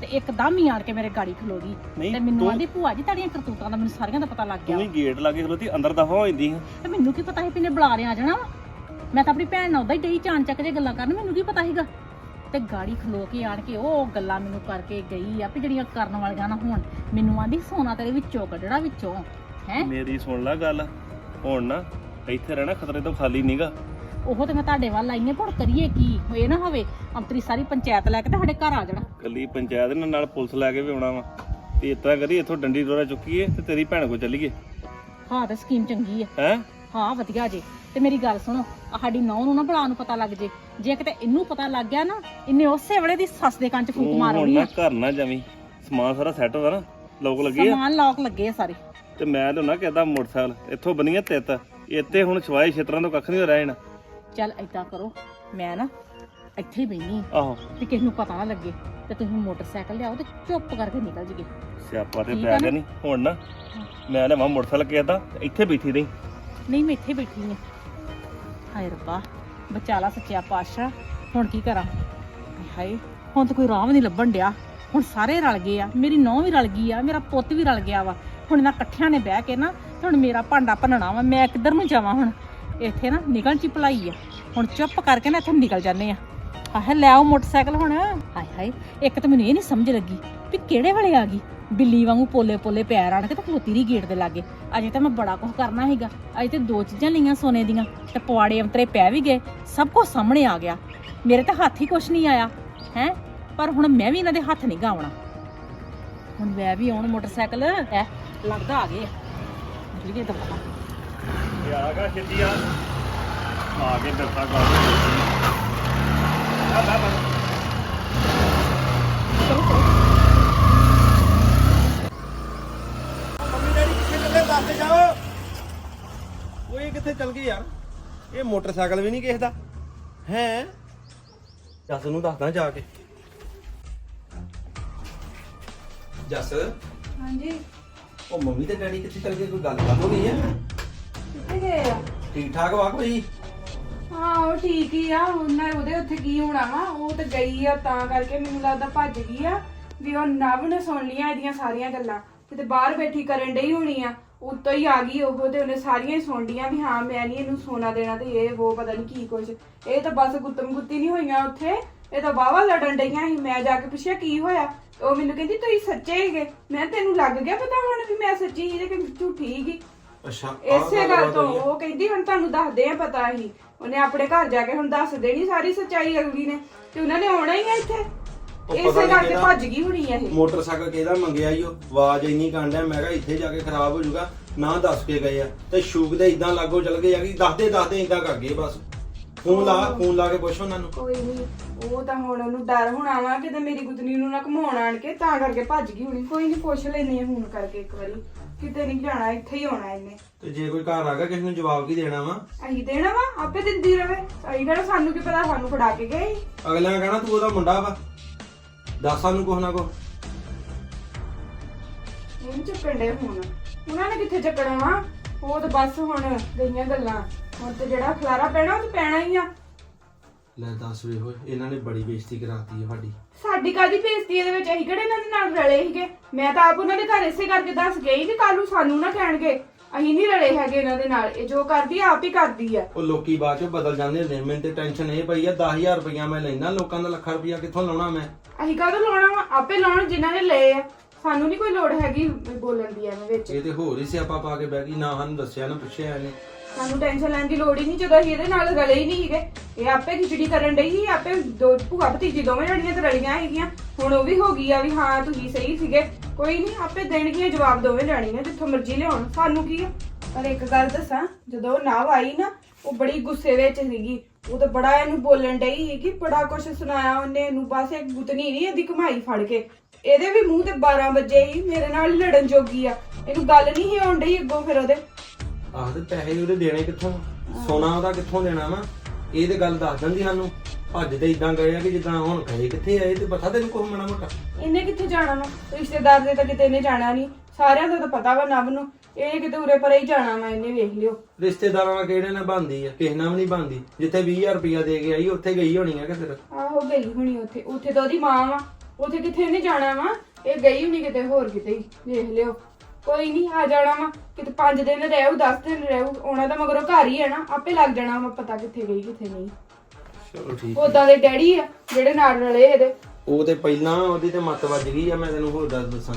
ਤੇ ਇੱਕਦਮ ਹੀ ਆਣ ਕੇ ਮੇਰੇ ਗਾੜੀ ਖਲੋ ਗਈ। ਨਹੀਂ, ਤੇ ਮੈਨੂੰ ਤੂੰ- ਆਂਦੀ ਭੂਆ ਜੀ ਤੁਹਾਡੀਆਂ ਕਰਤੂਤਾਂ ਦਾ ਮੈਨੂੰ ਸਾਰੀਆਂ ਦਾ ਪਤਾ ਲੱਗ ਗਿਆ ਤੂੰ ਹੀ ਗੇਟ ਲਾ ਕੇ ਖਲੋਤੀ ਅੰਦਰ ਦਫਾ ਹੋ ਜਾਂਦੀ ਹੈ ਤੇ ਮੈਨੂੰ ਕੀ ਪਤਾ ਸੀ ਵੀ ਨੇ ਬੁਲਾ ਰਿਆ ਜਾਣਾ ਵਾ। ਮੈਂ ਤਾਂ ਆਪਣੀ ਭੈਣ ਨਾਲ ਉਦਾਂ ਹੀ ਡਈ ਚਾਨ ਚੱਕ ਜੇ ਗੱਲਾਂ ਕਰਨ ਮੈਨੂੰ ਕੀ ਪਤਾ ਸੀਗਾ। ਤੇ ਗਾੜੀ ਖਲੋ ਕੇ ਆਣ ਕੇ ਉਹ ਗੱਲਾਂ ਮੈਨੂੰ ਕਰਕੇ ਗਈ ਆ ਵੀ ਜਿਹੜੀਆਂ ਕਰਨ ਵਾਲੀਆਂ ਨਾ ਹੋਣ। ਮੈਨੂੰ ਆਂਦੀ ਸੋਨਾ ਤੇਰੇ ਵਿੱਚੋਂ ਕੱਢਣਾ ਵਿੱਚੋਂ ਹੈ? ਮੇਰੀ ਸੁਣ ਲੈ ਗੱਲ। ਹੁਣ ਨਾ ਇੱਥੇ ਰਹਿਣਾ ਖਤਰੇ ਤੋਂ ਖਾਲੀ ਨਹੀਂਗਾ ਉਹ ਤੇ ਮੈਂ ਤੁਹਾਡੇ ਵੱਲ ਆਈ ਆਂ ਪਰ ਕਰੀਏ ਕੀ? ਇਹ ਨਾ ਹੋਵੇ। ਅੰਤਰੀ ਸਾਰੀ ਪੰਚਾਇਤ ਲੈ ਕੇ ਤੇ ਸਾਡੇ ਘਰ ਆ ਜਾਣਾ। ਕੱਲੀ ਪੰਚਾਇਤ ਨਾਲ ਨਾਲ ਪੁਲਿਸ ਲੈ ਕੇ ਵੀ ਆਉਣਾ ਵਾ। ਤੇ ਇਤਨਾ ਕਰੀ ਇੱਥੋਂ ਡੰਡੀ ਡੋਰਾ ਚੁੱਕੀਏ ਤੇ ਤੇਰੀ ਭੈਣ ਕੋ ਚੱਲੀਏ। ਹਾਂ ਤੇ ਸਕੀਮ ਚੰਗੀ ਆ। ਹੈ? ਹਾਂ ਵਧੀਆ ਜੀ। ਤੇ ਮੇਰੀ ਗੱਲ ਸੁਣੋ ਆਹ ਸਾਡੀ ਨੌਂ ਨੂੰ ਨਾ ਬੜਾ ਨੂੰ ਪਤਾ ਲੱਗ ਜੇ। ਜੇ ਕਿਤੇ ਇਹਨੂੰ ਪਤਾ ਲੱਗ ਗਿਆ ਨਾ ਇਹਨੇ ਉਸੇ ਵੇਲੇ ਦੀ ਸੱਸ ਦੇ ਕੰਨ 'ਚ ਫੂਕ ਮਾਰਨੀ ਨਾ ਆ। ਘਰ ਨਾ ਜਾਵੀਂ। ਸਮਾਨ ਸਾਰਾ ਸੈੱਟ ਹੋਦਾ ਨਾ ਲੋਕ ਲੱਗੇ ਆ। ਸਮਾਨ ਲੋਕ ਲੱਗੇ ਆ ਸਾਰੇ। ਤੇ ਮੈਂ ਤੇ ਨਾ ਕਿਹਦਾ ਮੋਟਰਸਾਈਕਲ ਇੱਥੋਂ ਬਣੀਆਂ ਤਿੱਤ। ਇੱਥੇ ਹੁਣ ਛਵਾਏ ਛਿੱਤਰਾਂ ਤੋਂ ਕੱਖ ਨਹੀਂ ਰਹਿ ਜਾਣਾ। ਚੱਲ ਏਦਾਂ ਕਰੋ ਮੈਂ ਨਾ ਇੱਥੇ ਹੀ ਬੈਣੀ ਆਹੋ। ਤੇ ਕਿਸੇ ਨੂੰ ਪਤਾ ਨਾ ਲੱਗੇ ਤੇ ਤੁਸੀਂ ਮੋਟਰਸਾਈਕਲ ਲਿਆਓ ਤੇ ਚੁੱਪ ਕਰਕੇ ਨਿਕਲ ਜੀਗੇ ਸਿਆਪਾ ਤੇ ਠੀਕ ਪੈ ਗਿਆ ਨਾ? ਨਹੀਂ ਹੁਣ ਨਾ ਮੈਂ ਲੈਵਾਂ ਮੋਟਰਸਾਈਕਲ ਕਿਹਦਾ ਇੱਥੇ ਬੈਠੀ ਰਹੀ। ਨਹੀਂ ਮੈਂ ਇੱਥੇ ਬੈਠੀ ਹਾਂ ਹਾਏ ਰੱਬਾ ਬਚਾ ਲਾ ਸੱਚਿਆ ਪਾਤਸ਼ਾਹ ਹੁਣ ਕੀ ਕਰਾਂ? ਹਾਏ ਹਾਏ ਹੁਣ ਤਾਂ ਕੋਈ ਰਾਹ ਵੀ ਨਹੀਂ ਲੱਭਣ ਡਿਆ। ਹੁਣ ਸਾਰੇ ਰਲ ਗਏ ਆ ਮੇਰੀ ਨੌਂ ਵੀ ਰਲ ਗਈ ਆ ਮੇਰਾ ਪੁੱਤ ਵੀ ਰਲ ਗਿਆ ਵਾ। ਹੁਣ ਇਹਨਾਂ ਇਕੱਠਿਆਂ ਨੇ ਬਹਿ ਕੇ ਨਾ ਤੇ ਹੁਣ ਮੇਰਾ ਭਾਂਡਾ ਭੰਨਣਾ ਵਾ ਮੈਂ ਕਿੱਧਰ ਨੂੰ ਜਾਵਾਂ ਹੁਣ? ਇੱਥੇ ਨਾ ਨਿਕਲ ਚ ਭਲਾਈ ਆ। ਹੁਣ ਚੁੱਪ ਕਰਕੇ ਨਾ ਇੱਥੋਂ ਨਿਕਲ ਜਾਂਦੇ ਆ। ਆਹ, ਲੈ ਆਓ ਮੋਟਰਸਾਈਕਲ ਹੁਣ। ਹਾਏ ਹਾਏ, ਇੱਕ ਤਾਂ ਮੈਨੂੰ ਇਹ ਨਹੀਂ ਸਮਝ ਲੱਗੀ ਵੀ ਕਿਹੜੇ ਵੇਲੇ ਆ ਗਈ। ਬਿੱਲੀ ਵਾਂਗੂ ਪੋਲੇ ਪੋਲੇ ਪੈਰ ਆਣ ਕੇ ਤੇ ਖਲੋਤੀ ਰਹੀ ਗੇਟ ਦੇ ਲਾਗੇ। ਅਜੇ ਤਾਂ ਮੈਂ ਬੜਾ ਕੁਝ ਕਰਨਾ ਸੀਗਾ ਅਜੇ ਤੇ ਦੋ ਚੀਜ਼ਾਂ ਲਈਆਂ ਸੋਨੇ ਦੀਆਂ, ਤੇ ਪਵਾੜੇ ਅੰਤਰੇ ਪੈ ਵੀ ਗਏ। ਸਭ ਕੁਝ ਸਾਹਮਣੇ ਆ ਗਿਆ। ਮੇਰੇ ਤਾਂ ਹੱਥ ਹੀ ਕੁਛ ਨਹੀਂ ਆਇਆ, ਹੈ? ਪਰ ਹੁਣ ਮੈਂ ਵੀ ਇਹਨਾਂ ਦੇ ਹੱਥ ਨਹੀਂ ਗਾਉਣਾ ਹੁਣ ਮੈਂ ਵੀ ਆਉਣ ਮੋਟਰਸਾਈਕਲ। ਐ ਲੱਗਦਾ ਆ ਗਏ ਜਿਹੜੇ ਦਫਾ ਇਹ ਆ ਗਿਆ ਛੇਤੀ ਆ। ਆ ਕੇ ਦੱਸਾਂ ਗੱਲ ਆ ਬਾ ਬਾ ਮੰਮੀ ਡੈਡੀ ਕਿੱਥੇ ਚੱਲੇ? ਦੱਸ ਤੇ ਜਾਓ। ਉਹ ਇਹ ਕਿੱਥੇ ਚੱਲ ਗਏ ਯਾਰ? ਇਹ ਮੋਟਰਸਾਈਕਲ ਵੀ ਨਹੀਂ ਕਿਸੇ ਦਾ। ਹੈ? ਜੱਸ ਨੂੰ ਦੱਸਦਾ ਜਾ ਕੇ। ਜੱਸ? ਹਾਂਜੀ। ਉਹ ਮੰਮੀ ਤੇ ਡੈਡੀ ਕਿੱਥੇ ਚਲ ਗਏ? ਕੋਈ ਗੱਲਬਾਤ ਹੋ ਗਈ ਹੈ? ਕਿੱਥੇ ਗਏ ਆ? ਠੀਕ ਠਾਕ ਵਾ ਕੋਈ? ਹਾਂ ਉਹ ਠੀਕ ਹੀ ਆ। ਉਹਨਾਂ ਉਹਦੇ ਉੱਥੇ ਕੀ ਹੋਣਾ ਵਾ? ਉਹ ਤੇ ਗਈ ਆ ਤਾਂ ਕਰਕੇ ਮੈਨੂੰ ਲੱਗਦਾ ਭੱਜ ਗਈ ਆ ਵੀ ਉਹ ਨਵ ਨੇ ਸੁਣ ਲੀਆਂ ਇਹਦੀਆਂ ਸਾਰੀਆਂ ਗੱਲਾਂ। ਕਿਤੇ ਬਾਹਰ ਬੈਠੀ ਕਰਨ ਡਈ ਹੋਣੀ ਆ। ਉੱਤੋਂ ਹੀ ਆ ਗਈ ਉਹ ਤੇ ਉਹਨੇ ਸਾਰੀਆਂ ਹੀ ਸੁਣ ਲੀਆਂ ਵੀ ਹਾਂ ਮੈਂ ਨਹੀਂ ਇਹਨੂੰ ਸੋਨਾ ਦੇਣਾ ਤੇ ਇਹ ਉਹ ਪਤਾ ਨਹੀਂ ਕੀ ਕੁਛ। ਇਹ ਤਾਂ ਬਸ ਗੁੱਤਮ ਗੁੱਤੀ ਨਹੀਂ ਹੋਈਆਂ ਉੱਥੇ। ਇਹ ਤਾਂ ਵਾਵਾ ਲੜਨ ਡਈਆਂ ਸੀ। ਮੈਂ ਜਾ ਕੇ ਪੁੱਛਿਆ ਕੀ ਹੋਇਆ? ਉਹ ਮੈਨੂੰ ਕਹਿੰਦੀ ਤੁਸੀਂ ਸੱਚੇ ਹੈਗੇ? ਮੈਂ ਕਿਹਾ, ਤੈਨੂੰ ਲੱਗ ਗਿਆ ਪਤਾ ਹੁਣ ਵੀ ਮੈਂ ਸੱਚੀ ਤੇ ਕਿ ਝੂਠੀ ਸੀਗੀ? ਅੱਛਾ ਇਸੇ ਗੱਲ ਤੋਂ ਉਹ ਕਹਿੰਦੀ ਹੁਣ ਤੁਹਾਨੂੰ ਦੱਸਦੇ ਆ ਪਤਾ ਹੀ ਉਹਨੇ ਆਪਣੇ ਘਰ ਜਾ ਕੇ ਹੁਣ ਦੱਸ ਦੇਣੀ ਸਾਰੀ ਸੱਚਾਈ ਅਗਲੀ ਨੇ। ਤੇ ਉਹਨਾਂ ਨੇ ਆਉਣਾ ਹੀ ਆ ਇੱਥੇ। ਇਸੇ ਕਰਕੇ ਕਿਹੜਾ- ਭੱਜ ਗਈ ਹੋਣੀ ਆ ਇਹ। ਮੋਟਰਸਾਈਕਲ ਕਿਹਦਾ ਮੰਗਿਆ ਈ ਉਹ? ਆਵਾਜ਼ ਇੰਨੀ ਕਾਂਡਿਆ ਮੈਂ ਕਿਹਾ ਇੱਥੇ ਜਾ ਕੇ ਖਰਾਬ ਹੋ ਜਾਊਗਾ ਨਾ ਦੱਸ ਕੇ ਗਏ ਆ। ਤੇ ਸ਼ੂਕ ਦੇ ਇਦਾਂ ਲਾਗੋ ਚਲ ਗਏ ਆ ਕਿ ਦੱਸਦੇ ਦੱਸਦੇ ਇਦਾਂ ਕਰ ਗਏ ਬਸ। ਫੋਨ ਲਾ ਫੋਨ ਲਾ ਕੇ ਪੁੱਛ ਉਹਨਾਂ ਨੂੰ। ਕੋਈ ਨਹੀਂ ਉਹ ਤਾਂ ਹੁਣ ਉਹਨੂੰ ਡਰ ਹੋਣਾ ਵਾ ਕਿਤੇ ਮੇਰੀ ਗੁੱਤਨੀ ਨੂੰ ਨਾ ਘਮਾਉਣ ਆਣ ਕੇ ਤਾਂ ਕਰਕੇ ਭੱਜ ਗਈ ਹੋਣੀ। ਕੋਈ ਨਹੀਂ ਪੁੱਛ ਲੈਣੀ ਆ ਫੋਨ ਕਰਕੇ ਇੱਕ ਵਾਰੀ। ਕਿਤੇ ਨਹੀਂ ਜਾਣਾ ਇੱਥੇ ਹੀ ਆਉਣਾ ਇਹਨੇ। ਤੇ ਜੇ ਕੋਈ ਘਰ ਆ ਗਿਆ ਕਿਸ ਨੂੰ ਜਵਾਬ ਕੀ ਦੇਣਾ ਵਾ? ਅਹੀਂ ਦੇਣਾ ਵਾ ਆਪੇ ਦਿੰਦੀ ਰਵੇ। ਅਹੀਂ ਕਿਹੜਾ ਸਾਨੂੰ ਕੀ ਪਤਾ ਸਾਨੂੰ ਫੜਾ ਕੇ ਗਏ। ਸੀ। ਅਗਲਾ ਕਹਿਣਾ ਤੂੰ ਉਹਦਾ ਮੁੰਡਾ ਵਾ। ਦੱਸ ਸਾਨੂੰ ਕੁਛ ਨਾ ਕੁਛ। ਨਹੀਂ ਚੱਕਣ ਦੇ ਹੁਣ। ਉਹਨਾਂ ਨੇ ਕਿੱਥੇ ਚੱਕਣਾ ਵਾ? ਉਹ ਤਾਂ ਬਸ ਹੁਣ ਗਈਆਂ ਗੱਲਾਂ। ਹੁਣ ਤੇ ਜਿਹੜਾ ਖਲਾਰਾ ਪੈਣਾ ਉਹ ਤੇ ਪੈਣਾ ਹੀ ਆ। ਲੈ ਦੱਸ ਵੇ ਹੋਏ ਇਹਨਾਂ ਨੇ ਬੜੀ ਬੇਇੱਜ਼ਤੀ ਕਰਾਤੀ ਹੈ ਸਾਡੀ। ਸਾਡੀ ਕਾਦੀ ਬੇਇੱਜ਼ਤੀ ਇਹਦੇ ਵਿੱਚ? ਅਸੀਂ ਕਿਹੜੇ ਇਹਨਾਂ ਦੇ ਨਾਲ ਰਲੇ ਸੀਗੇ? ਮੈਂ ਤਾਂ ਆਪ ਉਹਨਾਂ ਦੇ ਘਰ ਇਸੇ ਕਰਕੇ ਦੱਸ ਗਈ ਕਿ ਕੱਲ ਨੂੰ ਸਾਨੂੰ ਨਾ ਕਹਿਣਗੇ। ਅਸੀਂ ਨਹੀਂ ਰਲੇ ਹੈਗੇ ਇਹਨਾਂ ਦੇ ਨਾਲ। ਇਹ ਜੋ ਕਰਦੀ ਆ ਆਪ ਹੀ ਕਰਦੀ ਆ। ਉਹ ਲੋਕੀ ਬਾਅਦ ਚੋਂ ਬਦਲ ਜਾਂਦੇ ਹੁੰਦੇ ਮੈਨੂੰ ਤੇ ਟੈਨਸ਼ਨ ਇਹ ਪਈ ਆ 10000 ਰੁਪਇਆ ਮੈਂ ਲੈਣਾ ਲੋਕਾਂ ਦਾ ਲੱਖਾਂ ਰੁਪਇਆ ਕਿੱਥੋਂ ਲਾਉਣਾ ਮੈਂ? ਅਸੀਂ ਕਾਹਦੋਂ ਲਾਉਣਾ ਵਾ? ਆਪੇ ਲਾਉਣ ਜਿਨ੍ਹਾਂ ਨੇ ਲਏ ਆ। ਸਾਨੂੰ ਨਹੀਂ ਕੋਈ ਲੋੜ ਹੈਗੀ ਬੋਲਣ ਦੀ ਐਵੇਂ ਵਿੱਚ। ਇਹ ਤੇ ਹੋਰ ਹੀ ਸਿਆਪਾ ਪਾ ਕੇ ਬਹਿ ਗਈ। ਨਾ ਸਾਨੂੰ ਦੱਸਿਆ ਨਾ ਪੁੱਛਿਆ ਇਹਨੇ। ਸਾਨੂੰ ਟੈਨਸ਼ਨ ਲੈਣ ਦੀ ਲੋੜ ਹੀ ਨਹੀਂ, ਜਦੋਂ ਅਸੀਂ ਇਹਦੇ ਨਾਲ ਰਲੇ ਹੀ ਨਹੀਂ ਹੈਗੇ। ਇਹ ਆਪੇ ਖਿਚੜੀ ਕਰਨ ਡਈ ਸੀ, ਆਪੇ ਦੋ ਭੂਆ ਭਤੀਜੀ ਦੋਵੇਂ ਜਣੀਆਂ ਤੇ ਰਲੀਆਂ ਹੈਗੀਆਂ। ਹੁਣ ਉਹ ਵੀ ਹੋ ਗਈ ਆ ਵੀ ਹਾਂ, ਤੁਸੀਂ ਸਹੀ ਸੀਗੇ। ਕੋਈ ਨਹੀਂ, ਆਪੇ ਦੇਣਗੀਆਂ ਜਵਾਬ ਦੋਵੇਂ ਜਾਣੀਆਂ, ਜਿੱਥੋਂ ਮਰਜ਼ੀ ਲਿਆਉਣ। ਸਾਨੂੰ ਕੀ ਆ? ਪਰ ਇੱਕ ਗੱਲ ਦੱਸਾਂ, ਜਦੋਂ ਉਹ ਨਾਵ ਆਈ ਨਾ, ਉਹ ਬੜੀ ਗੁੱਸੇ ਵਿੱਚ ਸੀਗੀ। ਉਹ ਤਾਂ ਬੜਾ ਇਹਨੂੰ ਬੋਲਣ ਡਈ ਸੀ ਕਿ ਬੜਾ ਕੁਝ ਸੁਣਾਇਆ ਉਹਨੇ ਇਹਨੂੰ, ਬਸ ਇੱਕ ਗੁੱਤਨੀ ਨਹੀਂ, ਇਹਦੀ ਕਮਾਈ ਫੜ ਕੇ। ਇਹਦੇ ਵੀ ਮੂੰਹ ਤੇ 12 ਵਜੇ ਹੀ ਮੇਰੇ ਨਾਲ ਲੜਨ ਜੋਗੀ ਆ। ਇਹਨੂੰ ਗੱਲ ਨਹੀਂ ਸੀ ਆਉਣ ਡਈ ਅੱਗੋਂ ਫਿਰ ਉਹਦੇ। ਆਹ ਤੇ ਪੈਸੇ ਉਹਦੇ ਦੇਣੇ ਕਿੱਥੋਂ? ਸੋਨਾ ਉਹਦਾ ਕਿੱਥੋਂ ਦੇਣਾ ਵਾ? ਇਹ ਤੇ ਗੱਲ ਦੱਸ ਦਿੰਦੀ ਸਾਨੂੰ। ਭੱਜ ਤੇ ਇਦਾਂ ਗਏ ਆ ਕਿ ਜਿੱਦਾਂ ਹੁਣ ਗਏ ਕਿੱਥੇ ਆਏ ਤੇ ਪਤਾ ਤੈਨੂੰ ਕੋਹ ਮਣਾ ਮੋਟਾ? ਇਹਨੇ ਕਿੱਥੇ ਜਾਣਾ ਵਾ? ਰਿਸ਼ਤੇਦਾਰ ਦੇ ਤਾਂ ਕਿਤੇ ਇਹਨੇ ਜਾਣਾ ਨਹੀਂ। ਸਾਰਿਆਂ ਦਾ ਤਾਂ ਪਤਾ ਵਾ ਨਵ ਨੂੰ। ਇਹ ਕਿਤੇ ਉਰੇ ਪਰੇ ਹੀ ਜਾਣਾ ਵਾ ਇਹਨੇ ਵੇਖ ਲਿਓ। ਰਿਸ਼ਤੇਦਾਰਾਂ ਨਾਲ ਕਿਹੜੇ ਨਾਲ ਬੰਦੀ ਆ? ਕਿਸੇ ਨਾਲ ਵੀ ਨਹੀਂ ਬੰਦੀ ਜਿੱਥੇ 20000 ਰੁਪਇਆ ਦੇ ਕੇ ਆਈ ਉੱਥੇ ਗਈ ਹੋਣੀ ਆ ਕਿ ਫਿਰ ਆਹੋ ਗਈ ਹੁਣੀ ਉੱਥੇ। ਉੱਥੇ ਤਾਂ ਉਹਦੀ ਮਾਂ ਵਾ। ਉੱਥੇ ਕਿੱਥੇ ਇਹਨੇ ਜਾਣਾ ਵਾ? ਇਹ ਗਈ ਹੁਣੀ ਕਿਤੇ ਹੋਰ ਕਿਤੇ ਹੀ। ਵੇਖ ਲਿਓ। ਕੋਈ ਨਹੀਂ ਆ ਜਾਣਾ ਵਾ। ਕਿਤੇ 5 ਦਿਨ ਰਹੂ 10 ਦਿਨ ਰਹੂ ਆਉਣਾ ਤਾਂ ਮਗਰੋਂ ਘਰ ਹੀ ਹੈ ਨਾ ਆਪੇ ਲੱਗ ਜਾਣਾ ਵਾ ਪਤਾ ਕਿੱਥੇ ਗਈ ਕਿੱਥੇ ਨਹੀਂ। ਚਲੋ ਠੀਕ ਉਦਾਂ ਦੇ ਡੈਡੀ ਆ ਜਿਹੜੇ ਨਾਲ ਰਲੇ ਇਹਦੇ। ਉਹ ਤੇ ਪਹਿਲਾਂ ਉਹਦੀ ਤੇ ਮੱਤ ਵੱਜ ਗਈ ਆ ਮੈਂ ਤੈਨੂੰ ਹੋਰ ਦੱਸ ਦੱਸਾਂ।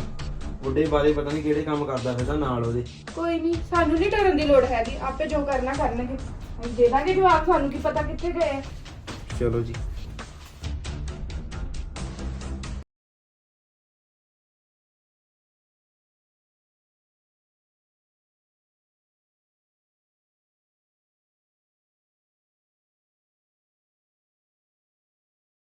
ਬੁੱਢੇ ਬਾਰੇ ਪਤਾ ਨਹੀਂ ਕਿਹੜੇ ਕੰਮ ਕਰਦਾ ਫਿਰਦਾ ਨਾਲ ਉਹਦੇ। ਕੋਈ ਨਹੀਂ ਸਾਨੂੰ ਨਹੀਂ ਡਰਨ ਦੀ ਲੋੜ ਹੈਗੀ ਆਪੇ ਜੋ ਕਰਨਾ ਕਰਨਗੇ। ਅਸੀਂ ਦੇ ਦਾਂਗੇ ਜਵਾਬ ਸਾਨੂੰ ਕੀ ਪਤਾ ਕਿੱਥੇ ਗਏ ਆ। ਚਲੋ ਜੀ।